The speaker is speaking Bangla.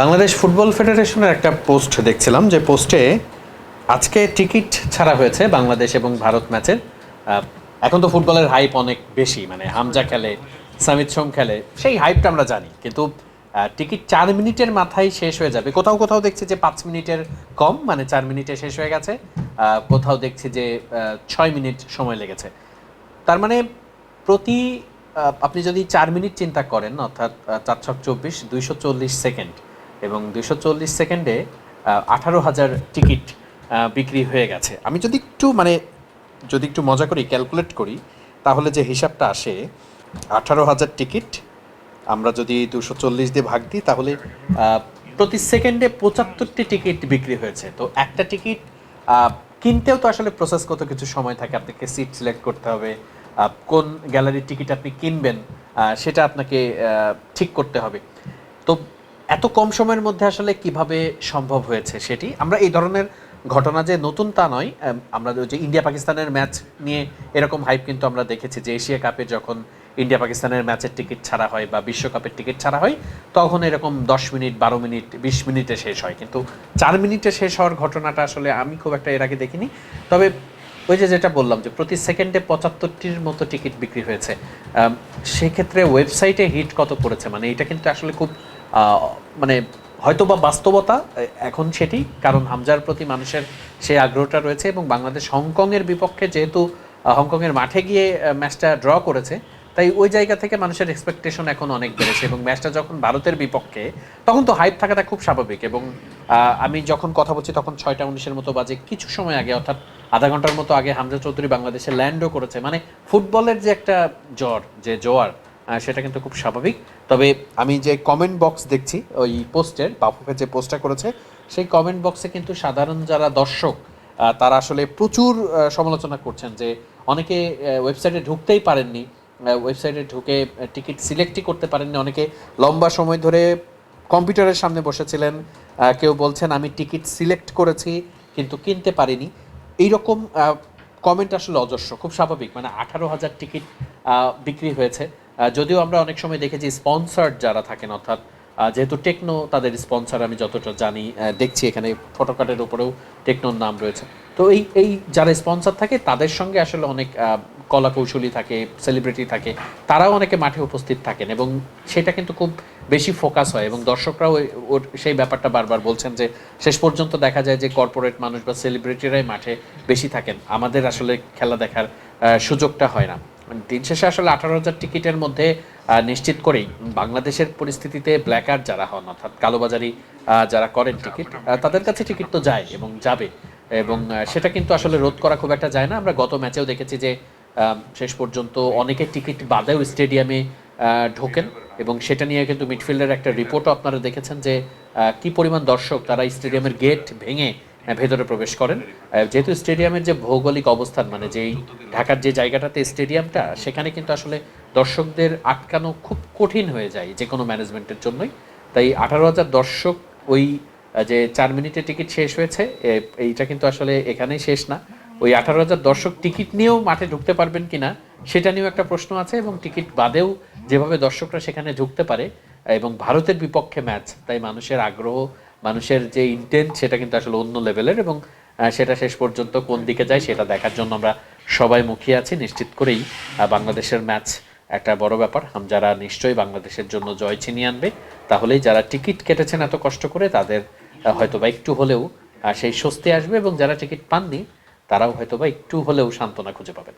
বাংলাদেশ ফুটবল ফেডারেশনের একটা পোস্ট দেখছিলাম, যে পোস্টে আজকে টিকিট ছাড়া হয়েছে বাংলাদেশ এবং ভারত ম্যাচের। এখন তো ফুটবলের হাইপ অনেক বেশি মানে হামজা খেলে, সামিত সোম খেলে, সেই হাইপটা আমরা জানি। কিন্তু টিকিট চার মিনিটের মাথায় শেষ হয়ে যাবে। কোথাও কোথাও দেখছি যে পাঁচ মিনিটের কম মানে চার মিনিটে শেষ হয়ে গেছে। কোথাও দেখছি যে ছয় মিনিট সময় লেগেছে। তার মানে প্রতি আপনি যদি চার মিনিট চিন্তা করেন, অর্থাৎ চার ছক চব্বিশ, দুইশো চল্লিশ সেকেন্ড এবং দুইশো চল্লিশ সেকেন্ডে আঠারো হাজার টিকিট বিক্রি হয়ে গেছে। আমি যদি একটু মানে যদি একটু মজা করি ক্যালকুলেট করি, তাহলে যে হিসাবটা আসে, আঠারো হাজার টিকিট, আমরা যদি দুশো চল্লিশ দিয়ে ভাগ দিই, তাহলে প্রতি সেকেন্ডে পঁচাত্তরটি টিকিট বিক্রি হয়েছে। তো একটা টিকিট কিনতেও তো আসলে প্রসেস কত কিছু সময় থাকে, আপনাকে সিট সিলেক্ট করতে হবে কোন গ্যালারির টিকিট আপনি কিনবেন সেটা আপনাকে ঠিক করতে হবে। তো এত কম সময়ের মধ্যে আসলে কীভাবে সম্ভব হয়েছে সেটি? আমরা এই ধরনের ঘটনা যে নতুন তা নয় আমরা যে ইন্ডিয়া পাকিস্তানের ম্যাচ নিয়ে এরকম হাইপ কিন্তু আমরা দেখেছি যে এশিয়া কাপে যখন ইন্ডিয়া পাকিস্তানের ম্যাচের টিকিট ছাড়া হয় বা বিশ্বকাপের টিকিট ছাড়া হয়, তখন এরকম দশ মিনিট, বারো মিনিট, বিশ মিনিটে শেষ হয়। কিন্তু চার মিনিটে শেষ হওয়ার ঘটনাটা আসলে আমি খুব একটা এর আগে দেখিনি। তবে ওই যে যেটা বললাম যে প্রতি সেকেন্ডে পঁচাত্তরটির মতো টিকিট বিক্রি হয়েছে। সেক্ষেত্রে ওয়েবসাইটে হিট কত পড়েছে? মানে এটা কিন্তু আসলে খুব মানে হয়তো বা বাস্তবতা এখন সেটি, কারণ হামজার প্রতি মানুষের সেই আগ্রহটা রয়েছে এবং বাংলাদেশ হংকংয়ের বিপক্ষে যেহেতু হংকংয়ের মাঠে গিয়ে ম্যাচটা ড্র করেছে, তাই ওই জায়গা থেকে মানুষের এক্সপেকটেশন এখন অনেক বেড়েছে এবং ম্যাচটা যখন ভারতের বিপক্ষে, তখন তো হাইপ থাকাটা খুব স্বাভাবিক এবং আমি যখন কথা বলছি তখন ছয়টা উনিশের মতো বাজে কিছু সময় আগে, অর্থাৎ আধা ঘণ্টার মতো আগে হামজা চৌধুরী বাংলাদেশে ল্যান্ডও করেছে। মানে ফুটবলের যে একটা জ্বর, যে জোয়ার সেটা কিন্তু খুব স্বাভাবিক। তবে আমি যে কমেন্ট বক্স দেখছি, ওই পোস্টের বাফুফে যে পোস্টটা করেছে, সেই কমেন্ট বক্সে কিন্তু সাধারণ যারা দর্শক তারা আসলে প্রচুর সমালোচনা করছেন যে অনেকে ওয়েবসাইটে ঢুকতেই পারেননি ওয়েবসাইটে ঢুকে টিকিট সিলেক্টই করতে পারেননি। অনেকে লম্বা সময় ধরে কম্পিউটারের সামনে বসেছিলেন কেউ বলছেন, আমি টিকিট সিলেক্ট করেছি, কিন্তু কিনতে পারিনি। এইরকম কমেন্ট আসলে অজস্র, খুব স্বাভাবিক। মানে আঠারো হাজার টিকিট বিক্রি হয়েছে। যদিও আমরা অনেক সময় দেখেছি স্পন্সার্ড যারা থাকেন, অর্থাৎ যেহেতু টেকনো তাদের স্পন্সর, আমি যতটা জানি দেখছি এখানে ফটোকার্ডের উপরেও টেকনোর নাম রয়েছে। তো এই এই যারা স্পন্সর থাকে, তাদের সঙ্গে আসলে অনেক কলা কৌশলী থাকে, সেলিব্রিটি থাকে, তারাও অনেকে মাঠে উপস্থিত থাকেন এবং সেটা কিন্তু খুব বেশি ফোকাস হয় এবং দর্শকরাও ওর সেই ব্যাপারটা বারবার বলছেন যে, শেষ পর্যন্ত দেখা যায় যে কর্পোরেট মানুষ বা সেলিব্রিটিরাই মাঠে বেশি থাকেন। আমাদের আসলে খেলা দেখার সুযোগটা হয় না। দিন শেষে আসলে আঠারো হাজার টিকিটের মধ্যে নিশ্চিত করেই বাংলাদেশের পরিস্থিতিতে ব্ল্যাক আর্ট যারা হন, অর্থাৎ কালোবাজারি যারা করেন টিকিট তাদের কাছে টিকিট তো যায় এবং যাবে। এবং সেটা কিন্তু আসলে রোধ করা খুব একটা যায় না। আমরা গত ম্যাচেও দেখেছি যে শেষ পর্যন্ত অনেকে টিকিট বাদেও স্টেডিয়ামে ঢোকেন এবং সেটা নিয়ে কিন্তু মিডফিল্ডের একটা রিপোর্টও আপনারা দেখেছেন যে কি পরিমাণ দর্শক তারা স্টেডিয়ামের গেট ভেঙে ভেতরে প্রবেশ করেন। যেহেতু স্টেডিয়ামের যে ভৌগোলিক অবস্থান মানে যেই ঢাকার যে জায়গাটাতে স্টেডিয়ামটা, সেখানে কিন্তু আসলে দর্শকদের আটকানো খুব কঠিন হয়ে যায় যে কোনো ম্যানেজমেন্টের জন্যই। তাই আঠারো হাজার দর্শক ওই যে চার মিনিটে টিকিট শেষ হয়েছে এইটা কিন্তু আসলে এখানেই শেষ না। ওই আঠারো হাজার দর্শক টিকিট নিয়েও মাঠে ঢুকতে পারবেন কিনা, সেটা নিয়েও একটা প্রশ্ন আছে এবং টিকিট বাদেও যেভাবে দর্শকরা সেখানে ঢুকতে পারে, এবং ভারতের বিপক্ষে ম্যাচ, তাই মানুষের আগ্রহ মানুষের যে ইন্টেন্ট সেটা কিন্তু আসলে অন্য লেভেলের এবং সেটা শেষ পর্যন্ত কোন দিকে যায় সেটা দেখার জন্য আমরা সবাই মুখিয়ে আছি। নিশ্চিত করেই বাংলাদেশের ম্যাচ একটা বড় ব্যাপার। যারা নিশ্চয়ই বাংলাদেশের জন্য জয় ছিনিয়ে আনবে, তাহলেই যারা টিকিট কেটেছেন এত কষ্ট করে, তাদের হয়তো বা একটু হলেও সেই স্বস্তি আসবে এবং যারা টিকিট পাননি, তারাও হয়তো বা একটু হলেও সান্ত্বনা খুঁজে পাবেন।